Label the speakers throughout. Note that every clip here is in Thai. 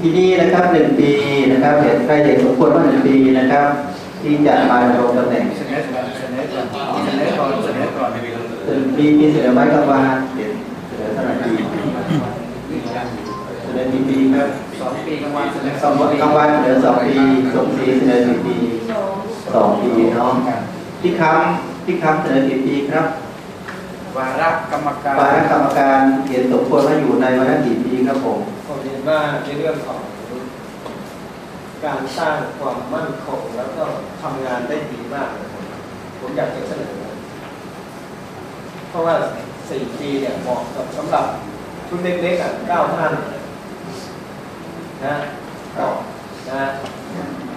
Speaker 1: ทีนี้นะครับหนึ่งปีนะครับเห็นใครเห็นสมควรว่าหนึ่งปีนะครับ ที่จะมาดำรงตำแหน่ง
Speaker 2: เสนอก่อนเสนอก่อนเสนอก่อนเสนอก่อน
Speaker 1: หนึ่งปีมีเสนอไว้กับว่าเสนอเท่าไหร่ปีเสนอกี่ปีครับ
Speaker 2: สองปีกลางวันเสนอ
Speaker 1: สองกลางวันเสนอสองปีสมศรีเสนอกี่ปีสองปีเนาะที่ค้ำที่ค้ำเสนอกี่ปีครับ
Speaker 2: วาระกรรมการ
Speaker 1: ฝ่ายกรรมการเห็นสมควรว่าอยู่ในวาระกี่ปีครับผม
Speaker 3: ผมเห็นว่าในเรื่องของการสร้างความมั่นคงแล้วก็ทำงานได้ดีมากเลยครับผมอยากจะเสนอเพราะว่าสี่ปีเนี่ยเหมาะกับสำหรับชุดเล็กๆอะเก้าท่านนะต่อนะ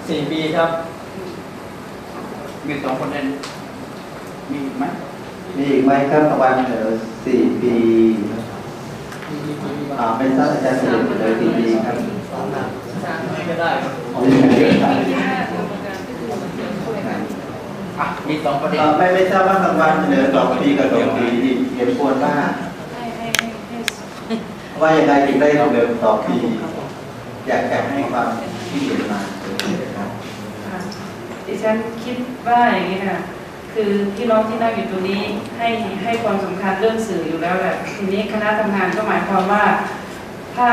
Speaker 3: สี่ปีครับ
Speaker 2: มีสองคนเองมีอีกไหม
Speaker 1: มีอีกไหมครับตะวันเสนอสี่ปีอ่าไม่ทราบอาจารย์เสนอเสนอกี่ปีครับ
Speaker 3: ก็ได้ครับ
Speaker 2: มีสองประเด็น
Speaker 1: ไม่ไม่ทราบว่ากลางวันเสนอสองปีกับสองปีนี่เห็นควรว่าว่ายังไงถึงได้เสนอสองปี อยากจะให้ความคิดเห็นมาครับ
Speaker 4: ค่ะดิฉันคิดว่าอย่างนี้ค่ะ คือพี่น้องที่นั่งอยู่ตรงนี้ให้ให้ความสำคัญเรื่องสื่ออยู่แล้วแหละทีนี้คณะทำงานก็หมายความว่าถ้า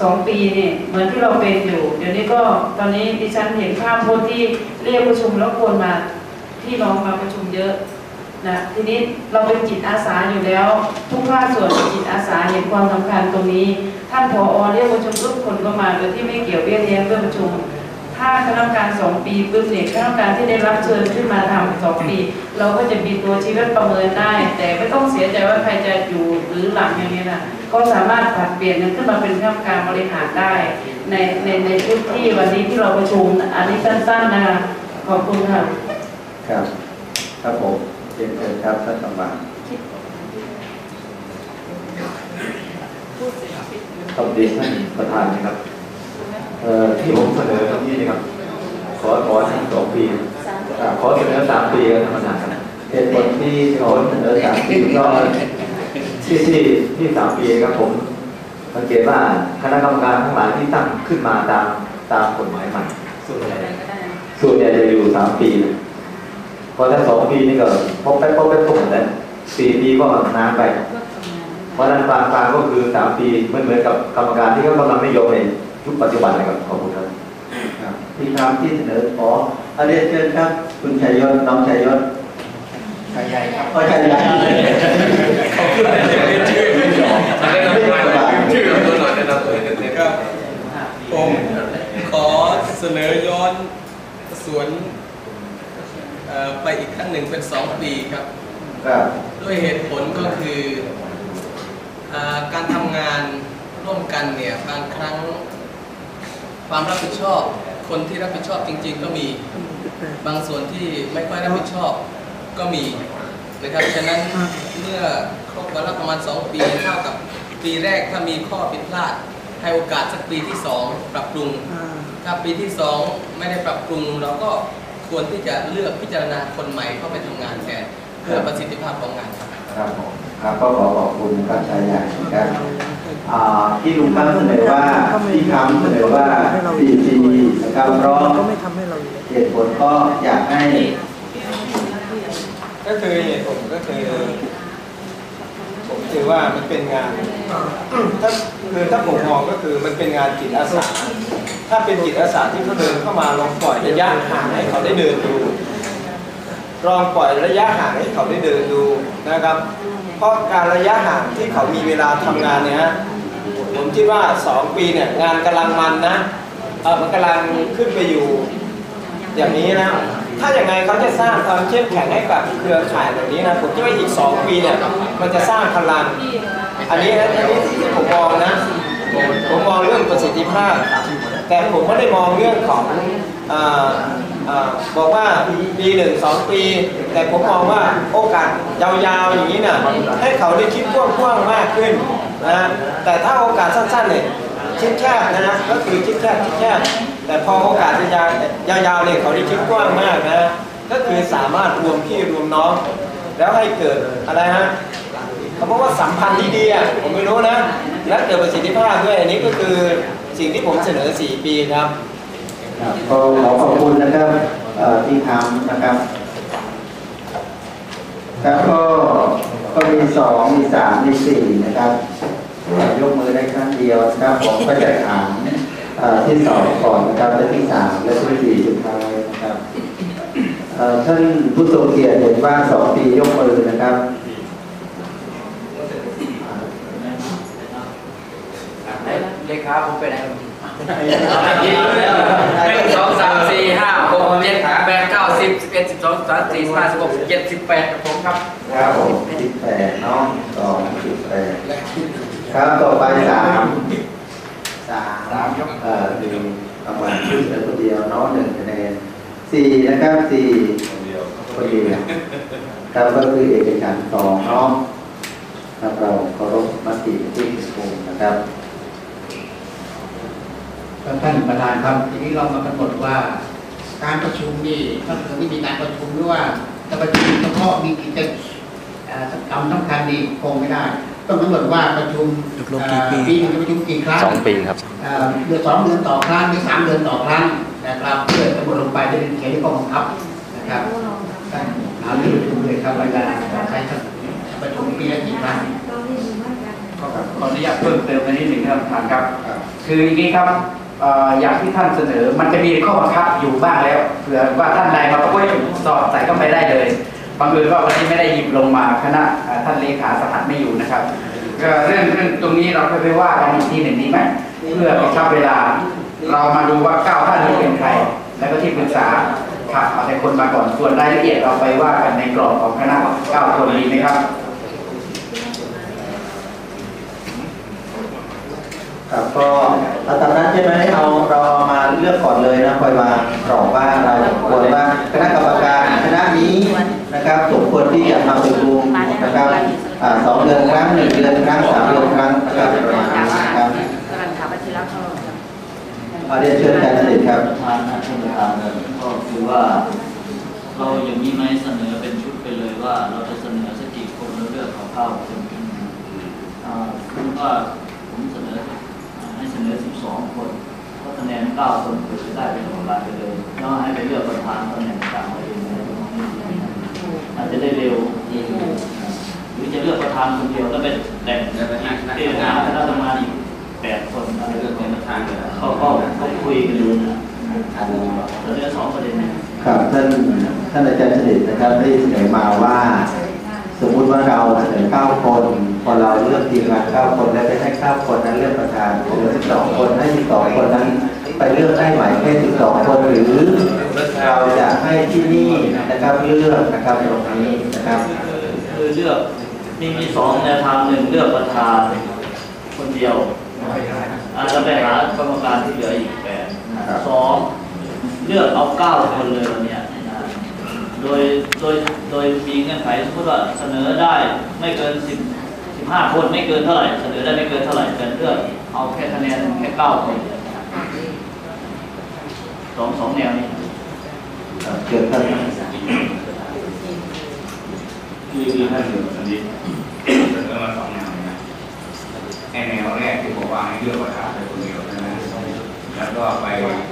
Speaker 4: สองปีเนี่ยเหมือนที่เราเป็นอยู่ เดี๋ยวนี้ก็ตอนนี้ดิฉันเห็นภาพโพสที่เรียกประชุมแล้วควรมาพี่น้องมาประชุมเยอะนะทีนี้เราเป็นจิตอาสาอยู่แล้ว ทุกภาคส่วนจิตอาสาเห็นความสำคัญตรงนี้ ท่านผอเรียกประชุมทุกคนก็มาโดยที่ไม่เกี่ยวเบี้ยเลี้ยงเรื่องประชุม ถ้าคณะกรรมการสองปีปุ๊บเนี่ยคณะกรรมการที่ได้รับเชิญขึ้นมาทำสองปี เราก็จะมีตัวชีวิตประเมินได้ แต่ไม่ต้องเสียใจว่าใครจะอยู่หรือหลังอย่างนี้นะก็สามารถผลัดเปลี่ยนกันขึ้นมาเป็นคณะกรรมการบริหารได้ ในในในชุดที่วันนี้ที่เราประชุมอันนี้สั้นๆนะคะขอบคุณค่ะ
Speaker 1: ครับครับผมเชิญเชิญครับท่านกำลังสวัสดีท่านประธานนะครับเอ่อ ที่ผมเสนอเมื่อกี้นะครับ ขอขอทั้งสองปีอ่าขอเสนอสามปีครับท่านประธานครับเหตุผลที่ขอเสนอสามปีก็ที่ที่ที่สามปีครับผมสังเกตว่าคณะกรรมการทั้งหลายที่ตั้งขึ้นมาตามตามกฎหมายใหม่ส่วนใหญ่ส่วนใหญ่จะอยู่สามปีนะพอถ้าสองปีนี่ก็พบไปพบไปพบเหมือนกันสี่ปีก็นานไปเพราะฉะนั้นกลางกลางก็คือสามปีเหมือนเหมือนกับกรรมการที่เขากำลังนิยมใน ยุคปัจจุบันนะครับขอบคุณครับครับที่ทำที่เสนอขออาเรียนเชิญครับ คุณชัยยศน้องชัยยศ
Speaker 2: ชายใหญ่ครับ
Speaker 1: ก็ชัยยศ
Speaker 5: ชื่อตัวหน่อยแนะนำตัวเองครับผมขอเสนอย้อนสวนเอ่อไปอีกครั้งหนึ่งเป็นสองปีครับ
Speaker 1: ครับ
Speaker 5: ด้วยเหตุผลก็คืออาการทำงานร่วมกันเนี่ยบางครั้งความรับผิดชอบ คนที่รับผิดชอบจริง ๆ ก็มี บางส่วนที่ไม่ค่อยรับผิดชอบก็มีนะครับ ฉะนั้นเมื่อครบวาระประมาณ 2 ปีเท่ากับปีแรกถ้ามีข้อผิดพลาด ให้โอกาสสักปีที่ 2 ปรับปรุง ถ้าปีที่ 2 ไม่ได้ปรับปรุง เราก็ควรที่จะเลือกพิจารณาคนใหม่เข้าไปทำงานแทนเพื่อประสิทธิภาพของงานครับ
Speaker 1: ครับผมครับก็ขอขอบคุณครับชายใหญ่ครับอ่า ที่ลุงตั้งเสนอว่าที่ทำเสนอว่าปีปีนะครับเพราะ
Speaker 6: เราเห
Speaker 1: ตุผลก็อยากให้
Speaker 3: ก็คือเหตุผลก็คือผมถือว่ามันเป็นงานถ้าคือถ้าผมมองก็คือมันเป็นงานจิตอาสา ถ้าเป็นจิตอาสาที่เขาเดินเข้ามาลองปล่อยระยะห่างให้เขาได้เดินดูลองปล่อยระยะห่างให้เขาได้เดินดูนะครับ เพราะการระยะห่างที่เขามีเวลาทำงานเนี่ยฮะ ผมคิดว่า 2 ปีเนี่ยงานกำลังมันนะเออมันกำลังขึ้นไปอยู่ อย่างนี้นะ ถ้าอย่างไงเขาจะสร้างความเข้มแข็งให้กับเครือข่ายแบบนี้นะผมคิดว่าอีก 2 ปีเนี่ยมันจะสร้างพลัง อันนี้อันนี้ที่ผมมองนะผมมองเรื่องประสิทธิภาพ แต่ผมไม่ได้มองเรื่องของออบอกว่าปีหนึ่งสองปี แต่ผมมองว่าโอกาสยาวๆอย่างนี้น่ะให้เขาได้คิดกว้างๆมากขึ้น นะแต่ถ้าโอกาสสั้นๆเนี่ยคิดแคบนะ ก็คือคิดแคบคิดแคบแต่พอโอกาสยาวๆยาวๆเนี่ยเขาได้คิดกว้างมากนะก็คือสามารถรวมพี่รวมน้อง แล้วให้เกิดอะไรฮะเขาบอกว่าสัมพันธ์ที่ดีอะผมไม่รู้นะ และเกิดประสิทธิภาพด้วยอันนี้ก็คือสิ่งที่ผมเสนอ 4 ปีครับ
Speaker 6: ก็ขอขอบคุณนะครับที่ทำนะครับแล้วก็ก็มีสองมีสามมีสี่นะครับ ยกมือได้ครั้งเดียวนะครับผมก็จะถามเอ่อที่สองก่อนนะครับและที่สามและที่สี่สุดท้ายนะครับเอ่อท่านผู้ทรงเกียรติเห็นว่าสองปียกมือนะครับ
Speaker 2: เลขาผมไปไหน
Speaker 5: หนึ่งสองสามสี่ห้าหกเจ็ดแปดเก้าสิบสิบเอ็ดสิบสองสิบสามสิบสี่สิบห้าสิบหกสิบเจ็ดสิบแปดกับผมครับ
Speaker 6: ครับผมสิบแปดน้องสองสิบแปด ครับต่อไปสามสาม
Speaker 2: สามยก
Speaker 6: เอ่อหนึ่งรางวัลผู้เสียคนเดียวน้องหนึ่งคะแนนสี่นะครับสี่คนเดียวครับก็คือเอกฉันท์สองน้องครับเราเคารพมติที่ประชุมนะครับ
Speaker 7: ท่านประธานครับทีนี้เรามากำหนดว่า การประชุมนี่ถ้าเกิดไม่มีการประชุมหรือว่าจะประชุมเฉพาะมีกิจเอ่อกรรมสำคัญนี่คงไม่ได้ ต้องกำหนดว่าประชุมเอ่อปีหนึงจะประชุมกี่ครั้ง
Speaker 8: สองปีครับ
Speaker 7: เอ่อเดือนสองเดือนต่อครั้งหรือสามเดือนต่อครั้งนะครับเพื่อกำหนดลงไปจะเป็นเขียนที่ข้อบังคับนะครับท่านหาที่ประชุมเลยครับว่าจะใช้ประชุมปีละกี่ครั้ง
Speaker 2: ขอขออนุญาตเพิ่มเติมในนิดหนึ่งครับท่านครับ คืออย่างนี้ครับเอ่ออย่างที่ท่านเสนอมันจะมีข้อบังคับอยู่บ้างแล้วเผื่อว่าท่านใดมาประกวดสอบใส่ก็ไม่ได้เลยบังเอิญว่าวันนี้ไม่ได้หยิบลงมาคณะเอ่อ ท่านเลขาสหัสไม่อยู่นะครับเรื่องเรื่องตรงนี้เราไปว่ากันอีกทีหนึ่งดีไหมเพื่อไปชับเวลา เรามาดูว่าเก้าท่านนี้เป็นใคร แล้วก็ที่ปรึกษาครับเอาแต่คนมาก่อนส่วนรายละเอียดเราไปว่ากันในกรอบของคณะเก้าคนนี้นะครับ
Speaker 6: ครับก็เอาตามนั้นใช่ไหมเอาเราเอามาเลือกก่อนเลยนะคอยมากรอบว่าเราควรว่าคณะกรรมการคณะนี้นะครับสมควรที่จะมาประชุม นะครับอ่าสองเดือนครั้งหนึ่งเดือนครั้งสามเดือนครั้งนะครับประมาณนี้นะครับ
Speaker 9: กำลังถามวัชิระเขา
Speaker 6: เอาเรียนเชิญอาจารย์สนิทครับ
Speaker 10: ประธานนะท่านประธานนะก็คือว่า เราอย่างนี้ไหมเสนอเป็นชุดไปเลยว่า เราจะเสนอสักกี่คนแล้วเลือกเขาเข้าเป็นอ่าคือว่าผมเสนออ่าให้เสนอ 12 คนก็คะแนน 9 คนคือจะได้เป็นของรายไปเลยแล้วให้ไปเลือกประธานตำแหน่งต่างเอาเองอะไรประมาณนี้อาจจะได้เร็ว หรือจะเลือกประธานคนเดียวแล้วเป็นแบ่งที่คณะคณะทำงานอีกแปดคนอะไรเรื่องของประธานเขาก็เขาคุยกันอยู่นะแล้วเรื่องสองประเด็นนะ
Speaker 6: ครับท่านท่านอาจารย์สนิทนะครับได้เสนอมาว่า สมมุติว่าเราเสนอเก้าคนพอเราเลือกทีมงานเก้าคนแล้วไปให้เก้าคนนั้นเลือกประธานเหลือสิบสองคนให้สิบสองคนนั้นไปเลือกได้หม่แค่สิบสองคนหรือเราจะให้ที่นี่นะครับเลือกนะครับตรงนี้นะครับ
Speaker 10: คือเลือก มีมีสองแนวทางหนึ่งเลือกประธานคนเดียวอาจจะไปหากรรมการที่เหลืออีกแปดนะสองเลือกเอาเก้าคนเลยวันเนี้ยนะโดยโดยโดยมีเงื่อนไขสมมติว่าเสนอได้ไม่เกินสิบสิบห้าคนไม่เกินเท่าไหร่เสนอได้ไม่เกินเท่าไหร่แต่เลือกเอาแค่คะแนนแค่เก้าคนสองสองแนวนี้
Speaker 6: เกิดท่าน
Speaker 11: คือคือท่านอยู่อันนี้เสนอมาสองแนวนะ ไอ้แนวแรกที่บอกว่าให้เลือกประธานไปคนเดียวนะแล้วก็ไป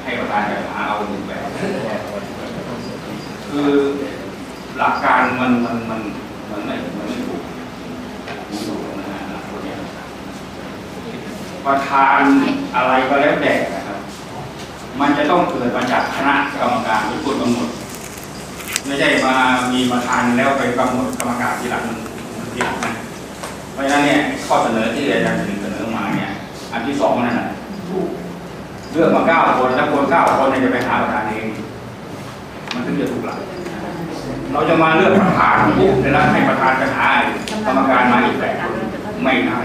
Speaker 11: ให้ประธานจัดหาเอาหนึ่งแบบคือหลักการมันมันมันมันไม่มันไม่ถูกมดูนะฮะหลักประธานอะไรก็แล้วแต่นะครับ มันจะต้องเกิดมาจากคณะกรรมการที่คนกำหนดไม่ใช่มามีประธานแล้วไปกำหนดกรรมการทีหลังนมันทีหลังนะเพราะฉะนั้นเนี่ยข้อเสนอที่อาจารย์ อันที่สองนั่นน่ะถูกเลือกมาเก้าคนแล้วคนเก้าคนเนี่ยจะไปหาประธานเอง มันถึงจะถูกหลักเราจะมาเลือกประธานปุ๊บแล้วให้ประธานไปหากรรมการมาอีกแปดคนไม่ได้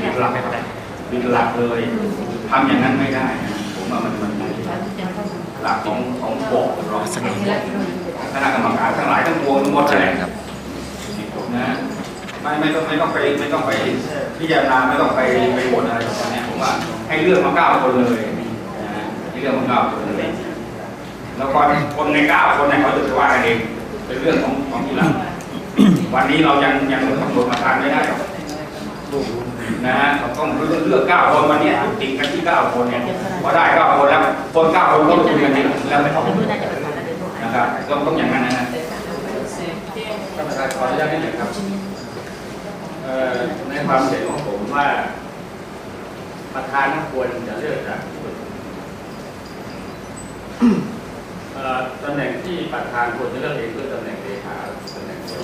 Speaker 11: ผิดหลักผิดหลักเลยทำอย่างนั้นไม่ได้นะผมว่ามันมันหลักของของบอร์ดเราคณะกรรมการทั้งหลายทั้งปวงทั้งหมดเลยครับนะ ไม่ไม่ต้องไม่ต้องไปไม่ต้องไปพิจารณาไม่ต้องไปไปโหวตอะไรต่างๆเนี่ยผมว่าให้เลือกมาเก้าคนเลยนะให้เลือกมาเก้าคนเลยแล้วก็คนในเก้าคนเนี่ยเขาจะไปว่ากันเองเป็นเรื่องของของที่หลังวันนี้เรายังยังกำหนดประธานไม่ได้หรอกนะฮะเราต้องเลือกเก้าคนวันนี้ติดกันที่เก้าคนเนี่ยพอได้เก้าคนแล้วคนเก้าคนก็คุยกันเองแล้วไม่ต้องนะครับต้องต้องอย่างนั้นนะฮะ
Speaker 8: ท่านประธานขออนุญาตนิดหนึ่งครับ ในความเห็นของผมว่า ประธานนั้นควรจะเลือกจากเอ่อตำแหน่งที่ประธานควรจะเลือกเองคือตำแหน่งเลขาตำแหน่งเดียว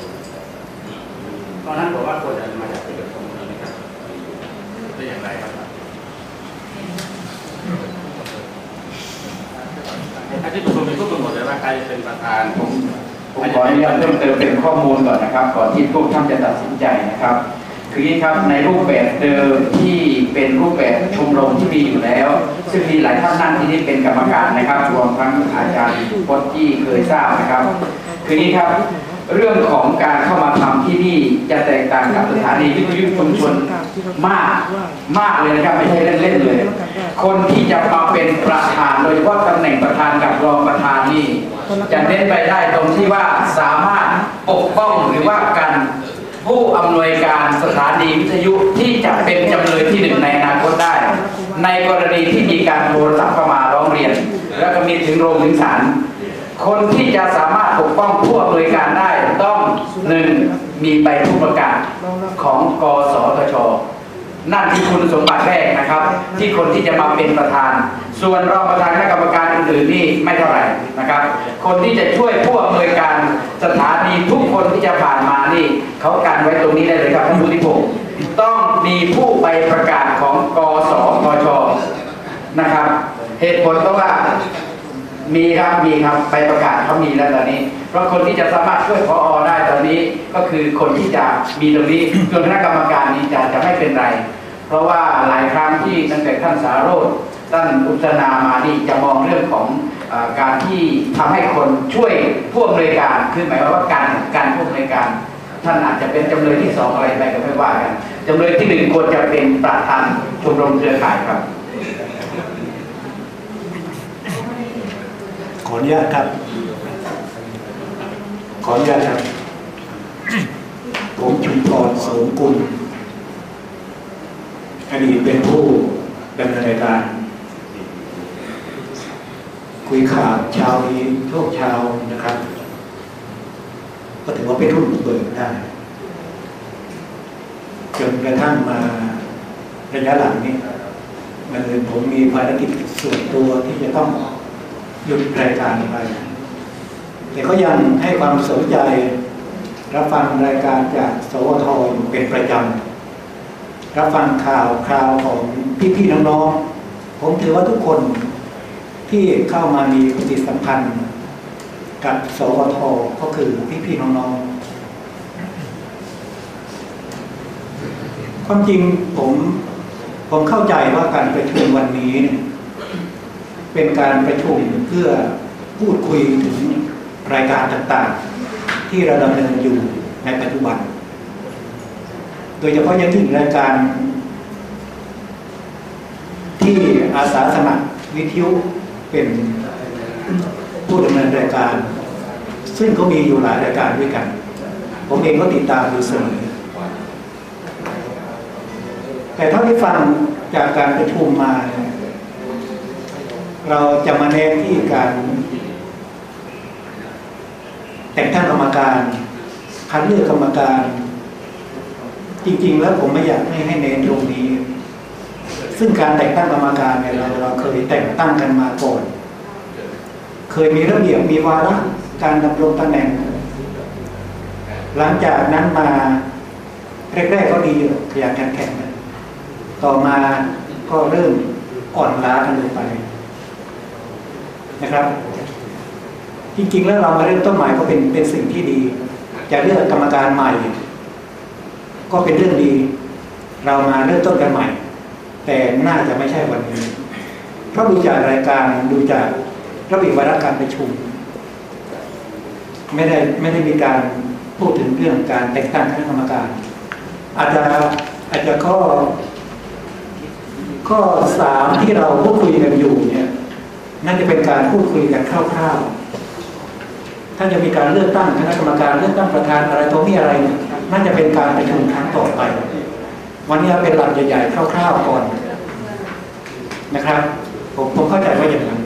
Speaker 8: ตอนนั้นผมว่าควรจะมาจากที่ประชุมนี้นะครับได้อย่างไรครับถ้าที่ประชุมมีก็กำหนดเลยว่าใครเป็นประธานผม
Speaker 2: ผม ขออนุญาตเพิ่มเติมเป็นข้อมูลก่อนนะครับ ก่อนที่พวกท่านจะตัดสินใจนะครับ คือนี้ครับในรูปแบบเดิมที่เป็นรูปแบบชมรมที่มีอยู่แล้ว ซึ่งมีหลายท่านนั่งที่นี่เป็นกรรมการนะครับ รวมทั้งอาจารย์พจน์ที่เคยทราบนะครับ คือนี้ครับเรื่องของการเข้ามาทำที่นี่จะแตกต่างกับสถานีวิทยุชุมชนมากมากเลยนะครับไม่ใช่เล่นๆเลย คนที่จะมาเป็นประธาน โดยเฉพาะตำแหน่งประธานกับรองประธานนี่จะเน้นไปได้ตรงที่ว่าสามารถปกป้องหรือว่ากันผู้อำนวยการสถานีวิทยุที่จะเป็นจำเลยที่หนึ่งในอนาคตได้ ในกรณีที่มีการโทรศัพท์เข้ามาร้องเรียน แล้วก็มีถึงโรงถึงศาลคนที่จะสามารถปกป้องผู้อำนวยการได้ต้องหนึ่งมีใบผู้ประกาศของกสทช นั่นคือคุณสมบัติแรกนะครับ ที่คนที่จะมาเป็นประธาน ส่วนรองประธานคณะกรรมการอื่นๆนี่ไม่เท่าไหร่นะครับ คนที่จะช่วยผู้อำนวยการสถานีทุกคนที่จะผ่านมานี่เขากันไว้ตรงนี้ได้เลยครับท่านผู้ที่ผมต้องมีผู้ไปประกาศของกสทชนะครับ เหตุผลเพราะว่า มีครับมีครับไปประกาศเขามีแล้วตอนนี้ เพราะคนที่จะสามารถช่วยพออได้ตอนนี้ก็คือคนที่จะมีตรงนี้ส่วนคณะกรรมการนี้จะจะไม่เป็นไร เพราะว่าหลายครั้งที่ตั้งแต่ท่านสารโรธท่านอุตนามานี่จะมองเรื่องของอการที่ทำให้คนช่วยผู้อำนวยการคือหมายความว่าการการผู้อำนวยการ ท่านอาจจะเป็นจำเลยที่สองอะไรไปก็ไม่ว่ากันจำเลยที่หนึ่งควรจะเป็นประธานชมรมเครือข่ายครับ
Speaker 9: ขออนุญาตครับ ขออนุญาตครับ ผมชุมพรสมกุลอดีตเป็นผู้ดำเนินรายการ คุยข่าวเช้านี้โชคเช้านะครับ ก็ถือว่าเป็นรุ่นเบิกได้จนกระทั่งมาระยะหลังนี้มันผมมีภารกิจส่วนตัวที่จะต้อง หยุดรายการไป แต่ก็ยังให้ความสนใจรับฟังรายการจากสวทอยู่เป็นประจำ รับฟังข่าวคราวของพี่ๆน้องๆ ผมถือว่าทุกคนที่เข้ามามีปฏิสัมพันธ์กับสวทก็คือพี่ๆน้องๆ ความจริงผมผมเข้าใจว่าการประชุมวันนี้เนี่ย เป็นการประชุมเพื่อพูดคุยถึงรายการต่างๆ ที่เราดำเนินอยู่ในปัจจุบัน โดยเฉพาะยังยิ่งรายการ ที่อาสาสมัครวิทยุเป็นผู้ดำเนินรายการ ซึ่งก็มีอยู่หลายรายการด้วยกัน ผมเองก็ติดตามอยู่เสมอแต่เท่าที่ฟังจากการประชุมมาเนี่ย เราจะมาเน้นที่การ แต่งตั้งกรรมการคัดเลือกกรรมการ จริง ๆ แล้วผมไม่อยากให้ให้เน้นตรงนี้ ซึ่งการแต่งตั้งกรรมการเนี่ยเราเราเคยแต่งตั้งกันมาก่อน เคยมีระเบียบมีวาระการดำรงตำแหน่ง หลังจากนั้นมาแรกๆก็ดีอยู่ขยันแข็งกันต่อมาก็เริ่มอ่อนล้ากันลงไป นะครับ จริงๆแล้วเรามาเริ่มต้นใหม่ก็เป็นเป็นสิ่งที่ดีจะเลือกกรรมการใหม่ ก็เป็นเรื่องดี เรามาเริ่มต้นกันใหม่ แต่น่าจะไม่ใช่วันนี้ เพราะดูจากรายการดูจากระเบียบวาระการประชุม ไม่ได้ไม่ได้มีการพูดถึงเรื่องการแต่งตั้งคณะกรรมการ อาจจะอาจจะข้อข้อสามที่เราพูดคุยกันอยู่เนี่ย น่าจะเป็นการพูดคุยกันคร่าวๆ ถ้าจะมีการเลือกตั้งคณะกรรมการเลือกตั้งประธานอะไรตัวมีอะไรนี่นจะเป็นการประชุมครั้งต่อไป วันนี้เอาเป็นหลักใหญ่ๆคร่าวๆก่อนนะครับ ผมผมเข้าใจว่าอย่างนั้น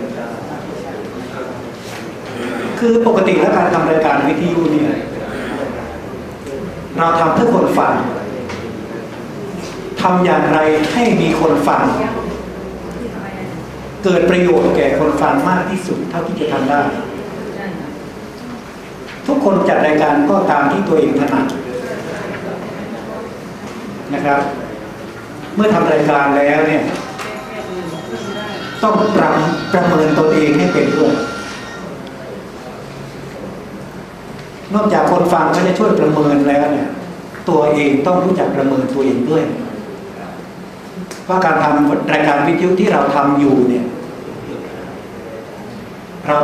Speaker 9: คือปกติแล้วการทำรายการวิทยุเนี่ยเราทำเพื่อคนฟังทำอย่างไรให้มีคนฟัง เกิดประโยชน์แก่คนฟังมากที่สุดเท่าที่จะทำได้ ทุกคนจัดรายการก็ตามที่ตัวเองถนัดนะครับ เมื่อทำรายการแล้วเนี่ยต้องประประเมินตัวเองให้เป็นด้วยนอกจากคนฟังเขาจะช่วยประเมินแล้วเนี่ย ตัวเองต้องรู้จักประเมินตัวเองด้วย ว่าการทำรายการวิทยุที่เราทำอยู่เนี่ยเรา